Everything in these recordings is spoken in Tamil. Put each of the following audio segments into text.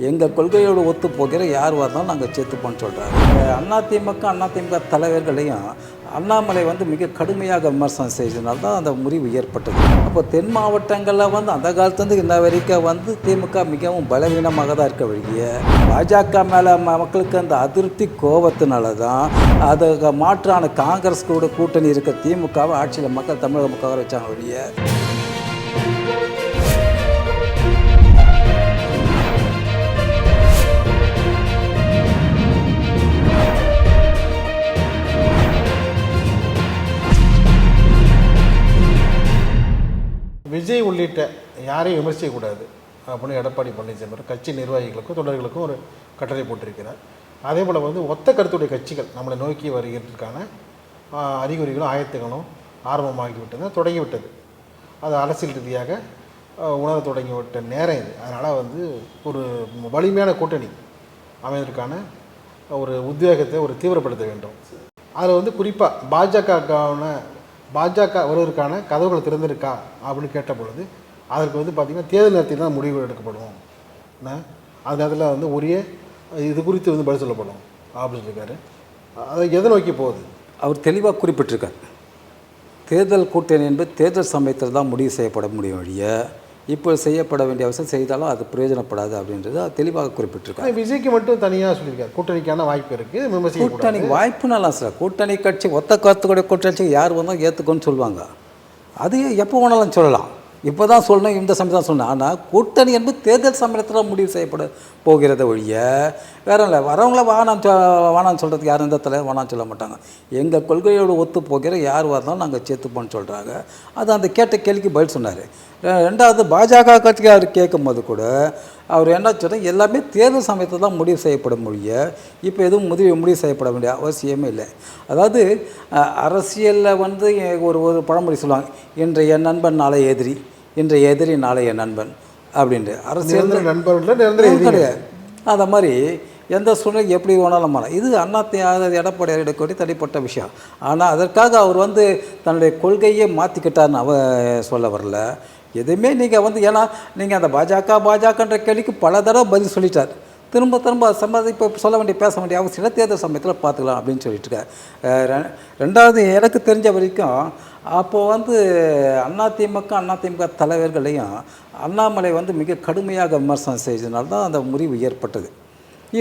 எங்கள் கொள்கையோடு ஒத்து போகிற யார் வந்தாலும் நாங்கள் சேர்த்துப்போன்னு சொல்கிறாங்க அதிமுக அதிமுக தலைவர்களையும் அண்ணாமலை வந்து மிக கடுமையாக விமர்சனம் செய்ததுனால தான் அந்த முறிவு ஏற்பட்டது. அப்போ தென் மாவட்டங்களில் வந்து அந்த காலத்துலேருந்து இன்ன வரைக்கும் வந்து திமுக மிகவும் பலவீனமாக தான் இருக்க வழிய. பாஜக மேலே மக்களுக்கு அந்த அதிருப்தி கோபத்தினால தான் அது மாற்றான காங்கிரஸ் கூட கூட்டணி இருக்க திமுகவை ஆட்சியில் மக்கள் தமிழக மக்கள் வச்சாங்க வழிய. வெளியிட்ட யாரையும் விமர்சிக்கக்கூடாது. அப்படின்னு எடப்பாடி பழனிசாமி கட்சி நிர்வாகிகளுக்கும் தொண்டர்களுக்கும் ஒரு கட்டளை போட்டிருக்கிறார். அதே போல் வந்து ஒத்த கருத்துடைய கட்சிகள் நம்மளை நோக்கி வருகிறதுக்கான அறிகுறிகளும் ஆயத்தங்களும் ஆரம்பமாகிவிட்டது தொடங்கிவிட்டது. அது அரசியல் ரீதியாக உணர தொடங்கிவிட்ட நேரம் இது. அதனால் வந்து ஒரு வலிமையான கூட்டணி அமைவதற்கான ஒரு உத்வேகத்தை ஒரு தீவிரப்படுத்த வேண்டும். அதில் வந்து குறிப்பாக பாஜகவுக்கான பாஜக வருவதற்கான கதவுகள் திறந்திருக்கா அப்படின்னு கேட்ட பொழுது அதற்கு வந்து பார்த்திங்கன்னா தேர்தல் நேரத்தில் தான் முடிவு எடுக்கப்படும். என்ன? அந்த நேரத்தில் வந்து உரிய இது குறித்து வந்து பதில் சொல்லப்படும். அப்படின்னு இருக்காரு. அது எதை நோக்கி போகுது? அவர் தெளிவாக குறிப்பிட்டிருக்கார். தேர்தல் கூட்டணி என்பது தேர்தல் சமயத்தில் தான் முடிவு செய்யப்பட முடியும் வழிய இப்போ செய்யப்பட வேண்டிய அவசியம் செய்தாலும் அது பிரயோஜனப்படாது அப்படின்றது தெளிவாக குறிப்பிட்டிருக்கார். ஆனா விஜய்க்கு மட்டும் தனியாக சொல்லியிருக்காரு. கூட்டணிக்கான வாய்ப்பு இருக்குது கூட்டணி வாய்ப்புனாலாம் சார். கூட்டணி கட்சி ஒத்த கருத்துக்கூடிய கூட்டணி யார் வந்தால் ஏற்றுக்கோன்னு சொல்லுவாங்க. அது எப்போ வேணாலும் சொல்லலாம். இப்போ தான் சொல்லணும் இந்த சமயம் தான் சொல்லணும் ஆனால் கூட்டணி என்பது தேர்தல் சமயத்தில் முடிவு செய்யப்பட போகிறத ஒழிய வேற இல்லை வரவங்கள வானம் சொ வானான்னு சொல்கிறதுக்கு யாரும் இந்த தலைவர் வானான்னு சொல்ல மாட்டாங்க. எங்கள் கொள்கையோடு ஒத்து போகிற யார் வரலாம் நாங்கள் சேர்த்துப்போன்னு சொல்கிறாங்க அது அந்த கேட்ட கேள்விக்கு பதில் சொன்னார். ரெண்டாவது பாஜக கட்சிக்கு அவர் கேட்கும்போது கூட அவர் என்ன சொல்கிறார் எல்லாமே தேர்தல் சமயத்தில் தான் முடிவு செய்யப்பட முடிய இப்போ எதுவும் முடிவு முடிவு செய்யப்பட வேண்டிய அவசியமே இல்லை. அதாவது அரசியலில் வந்து ஒரு ஒரு பழமொழி சொல்லுவாங்க இன்றைய நண்பன் நாளை எதிரி இன்றைய எதிரி நாளைய நண்பன் அப்படின்ட்டு. அரசியல் நண்பர்கள். கிடையாது. அந்த மாதிரி எந்த சூழ்நிலை எப்படி வேணாலும் மாறலாம் இது அண்ணாத்தி எடப்பாடி எடுக்கக்கூடிய தனிப்பட்ட விஷயம். ஆனால் அதற்காக அவர் வந்து தன்னுடைய கொள்கையை மாற்றிக்கிட்டார்னு அவ சொல்ல வரல. எதுவுமே நீங்கள் வந்து ஏன்னா நீங்கள் அந்த பாஜக பாஜகன்ற கேள்விக்கு பல தடவை பதில் சொல்லிட்டார். திரும்ப திரும்ப சம்மதி இப்போ சொல்ல வேண்டிய பேச வேண்டிய அவசியம் தேர்தல் சமயத்தில் பார்த்துக்கலாம் அப்படின்னு சொல்லிட்டுருக்காரு ரெண்டாவது எனக்கு தெரிஞ்ச வரைக்கும் அப்போது வந்து அதிமுக அதிமுக தலைவர்களையும் அண்ணாமலை வந்து மிக கடுமையாக விமர்சனம் செய்ததுனால தான் அந்த முறிவு ஏற்பட்டது.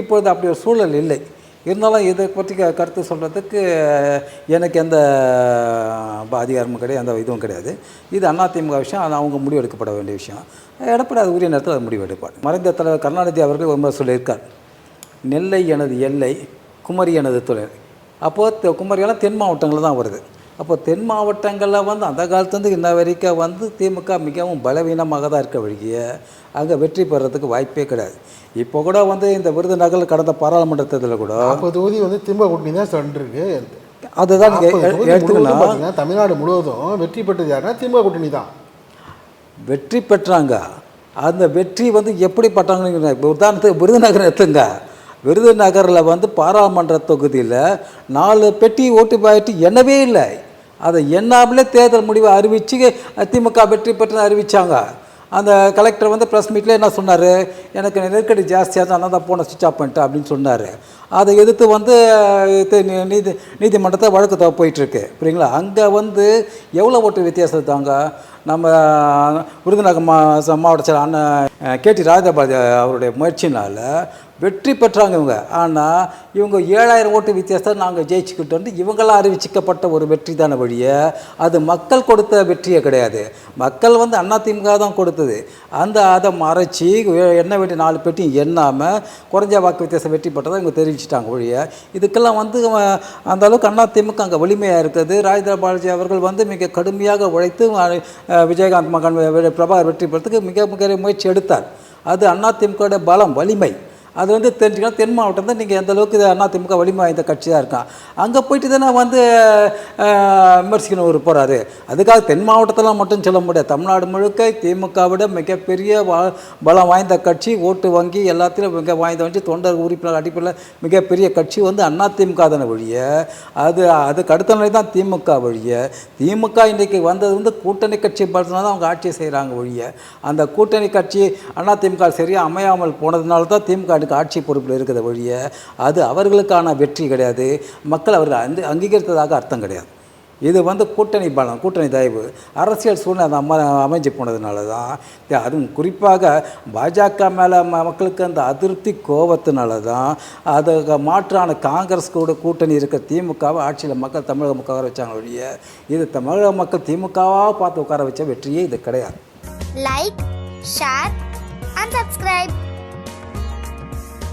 இப்பொழுது அப்படி ஒரு சூழல் இல்லை. இருந்தாலும் இதை பற்றி க- கருத்து சொல்கிறதுக்கு எனக்கு எந்த அதிகாரமும் கிடையாது எந்த இதுவும் கிடையாது. இது அதிமுக விஷயம் அது அவங்க முடிவெடுக்கப்பட வேண்டிய விஷயம். எடப்பாடி அது உரிய நேரத்தில் அது முடிவு எடுப்பார். மறைந்த தலைவர் கருணாநிதி அவர்கள் ஒரு முறை சொல்லியிருக்கார். நெல்லை எனது எல்லை குமரி எனது தொழில். அப்போது குமரியெல்லாம் தென் மாவட்டங்களில் தான் வருது. அப்போ தென் மாவட்டங்களில் வந்து அந்த காலத்துலேருந்து இன்ன வரைக்கும் வந்து திமுக மிகவும் பலவீனமாக தான் இருக்க வழிய. அங்கே வெற்றி பெறதுக்கு வாய்ப்பே கிடையாது. இப்போ கூட வந்து இந்த விருதுநகர் கடந்த பாராளுமன்ற தேர்தலில் கூட நாற்பது தொகுதி வந்து திமுக கூட்டணி தான் சென்றிருக்கு அதுதான் பார்த்தீங்கன்னா தமிழ்நாடு முழுவதும் வெற்றி பெற்றது யாருன்னா திமுக கூட்டணி தான். வெற்றி பெற்றாங்க. அந்த வெற்றி வந்து எப்படி பட்டாங்கன்னு உதாரணத்துக்கு விருதுநகர் எடுத்துங்க. விருதுநகரில் வந்து பாராளுமன்ற தொகுதியில் நாலு பெட்டி ஓட்டு பாயிட்டு எண்ணவே இல்லை. அதை எண்ணாமலே தேர்தல் முடிவை அறிவித்து திமுக வெற்றி பெற்று அறிவித்தாங்க அந்த கலெக்டர் வந்து ப்ரெஸ் மீட்டில் என்ன சொன்னார்? எனக்கு நெருக்கடி ஜாஸ்தியாக தான் அதனால தான் போன சுவிச் ஆஃப் பண்ணிட்டேன் அப்படின்னு சொன்னார். அதை எதிர்த்து வந்து இது நீதி நீதிமன்றத்தை வழக்கு தான் போயிட்டுருக்கு. புரியுங்களா? அங்கே வந்து எவ்வளோ ஓட்டு வித்தியாசம் தாங்க நம்ம விருதுநகர் மா மாவட்ட செயலர் அண்ணன் கேடி ராஜபாதி அவருடைய முயற்சினால் வெற்றி பெற்றாங்க இவங்க. ஆனால் இவங்க ஏழாயிரம் ஓட்டு வித்தியாசத்தை நாங்கள் ஜெயிச்சுக்கிட்டு வந்து இவங்களாம் அறிவிச்சிக்கப்பட்ட ஒரு வெற்றி தானே வழிய அது மக்கள் கொடுத்த வெற்றியே கிடையாது. மக்கள் வந்து அதிமுக தான் கொடுத்தது. அந்த அதை மறைச்சி என்ன வேண்டிய நாலு பெட்டியும் எண்ணாமல் குறைஞ்ச வாக்கு வித்தியாசம் வெற்றி பெற்றதை இவங்க தெரிவிச்சிட்டாங்க வழியை இதுக்கெல்லாம் வந்து அந்த அளவுக்கு அதிமுக அங்கே வலிமையாக இருக்குது ராஜேந்திர பாலாஜி அவர்கள் வந்து மிக கடுமையாக உழைத்து விஜயகாந்த் மகன் பிரபாகர் வெற்றி பெறத்துக்கு மிக மிக முயற்சி எடுத்து எடுத்தார் அது அதிமுகவுடைய பலம் வலிமை. அது வந்து தெரிஞ்சுக்கலாம் தென் மாவட்டம் தான் நீங்கள் எந்த அளவுக்கு அண்ணா அதிமுக வலிமை வாய்ந்த கட்சியாக இருக்கான் அங்கே போயிட்டு தானே வந்து விமர்சிக்கணும் ஒரு போகிறாரு அதுக்காக தென் மாவட்டத்தில் மட்டும் சொல்ல முடியாது. தமிழ்நாடு முழுக்க திமுக விட மிகப்பெரிய பலம் வாய்ந்த கட்சி ஓட்டு வங்கி எல்லாத்திலும் மிக வாய்ந்த வங்கி தொண்டர் உறுப்பினர் அடிப்படையில் மிகப்பெரிய கட்சி வந்து அதிமுக தானே வழிய அது அதுக்கு அடுத்த நிலை தான் திமுக வழிய திமுக இன்றைக்கு வந்தது வந்து கூட்டணி கட்சி பலத்தினால தான் அவங்க ஆட்சி செய்கிறாங்க ஒழிய அந்த கூட்டணி கட்சி அதிமுக சரியாக அமையாமல் போனதுனால தான் திமுக இன்னைக்கு ஆட்சி பொறுப்பில் இருக்கிற வழிய அது அவர்களுக்கான வெற்றி கிடையாது. மக்கள் அவர்கள் அங்கு அங்கீகரித்ததாக அர்த்தம் கிடையாது. இது வந்து கூட்டணி பலம் கூட்டணி தயவு. அரசியல் சூழ்நிலை அந்த அமைஞ்சு போனதுனால தான் அதுவும் குறிப்பாக பாஜக மேலே மக்களுக்கு அந்த அதிருப்தி கோபத்தினால தான் அதுக்கு மாற்றான காங்கிரஸ் கூட கூட்டணி இருக்க திமுகவை ஆட்சியில் மக்கள் தமிழக மக்கள் உட்கார வச்சாங்க ஒழிய இது தமிழக மக்கள் திமுகவாக பார்த்து உட்கார வச்ச வெற்றியே இது கிடையாது. Like share and subscribe